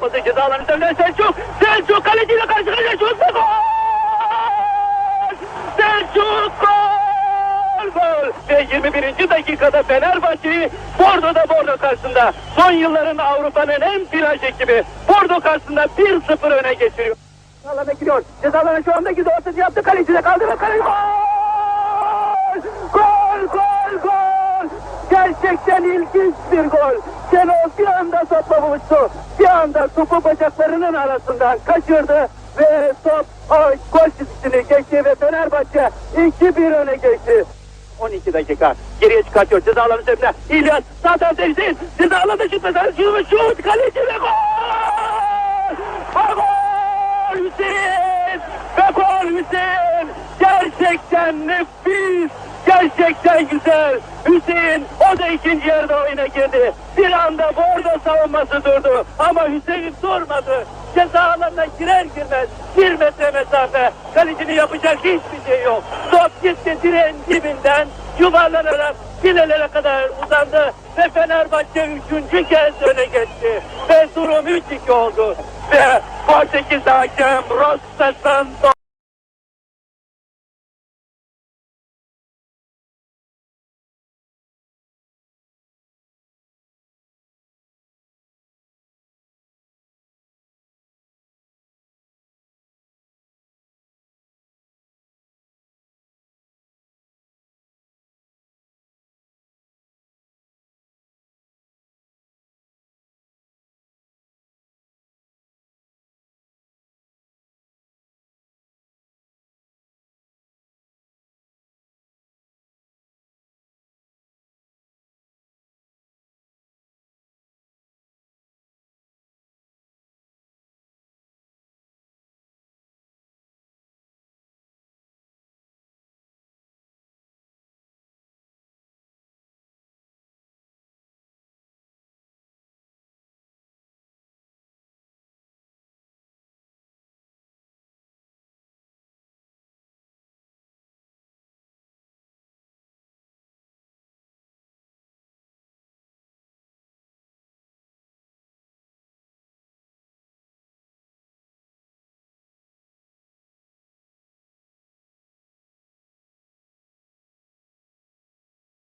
pası ceza alanı üzerinden Selçuk. Selçuk kaleciyle karşı karşıya ve gol! Selçuk gol! Gol! Ve 21. dakikada Fenerbahçe'yi Bordo'da Bordo karşısında son yılların Avrupa'nın en plaj ekibi Bordo karşısında 1-0 öne geçiriyor. Alana gidiyor. Cezalarına şu anda gidiyor. Ortası yaptı. Kaleciyle kaldı ve kaleci! Gol! Gol! Gol! Gerçekten ilginç bir gol. Şenol bir anda topla buluştu. Bir anda topu bacaklarının arasından kaçırdı ve top gol çizgisini geçti ve Fenerbahçe 2-1 öne geçti. 12 dakika geriye çıkartıyor ceza alanı üzerine İlyas tarafta Hüseyin ceza alanında şut mesela şut şut kaleci ve gol! Ve gol Hüseyin! Ve gol Hüseyin! Gerçekten nefis! Gerçekten güzel! Hüseyin o da ikinci yarıda oyuna girdi. Bir anda bordo savunması durdu. Ama Hüseyin durmadı. Ceza alanına girer girmez bir metre mesafe. Kalecinin yapacak hiçbir şey yok. Top gitti direğin dibinden yuvarlanarak filelere kadar uzandı ve Fenerbahçe üçüncü kez öne geçti. Ve durum 3-2 oldu. Ve Portekiz hakem Santos